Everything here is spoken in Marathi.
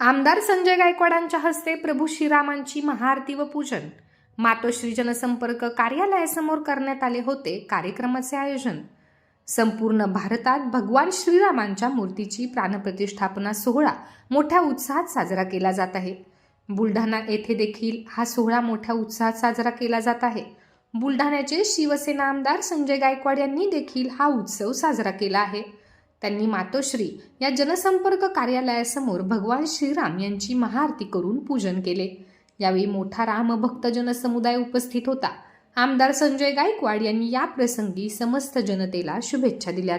आमदार संजय गायकवाडांच्या हस्ते प्रभू श्रीरामांची महाआरती व पूजन. मातोश्री जनसंपर्क कार्यालयासमोर करण्यात आले होते कार्यक्रमाचे आयोजन. संपूर्ण भारतात भगवान श्रीरामांच्या मूर्तीची प्राणप्रतिष्ठापना सोहळा मोठ्या उत्साहात साजरा केला जात आहे. बुलढाणा येथे देखील हा सोहळा मोठ्या उत्साहात साजरा केला जात आहे. बुलढाण्याचे शिवसेना आमदार संजय गायकवाड यांनी देखील हा उत्सव साजरा केला आहे. त्यांनी मातोश्री या जनसंपर्क कार्यालयासमोर भगवान श्रीराम यांची महाआरती करून पूजन केले. यावेळी मोठा रामभक्त जनसमुदाय उपस्थित होता. आमदार संजय गायकवाड यांनी या प्रसंगी समस्त जनतेला शुभेच्छा दिल्यात.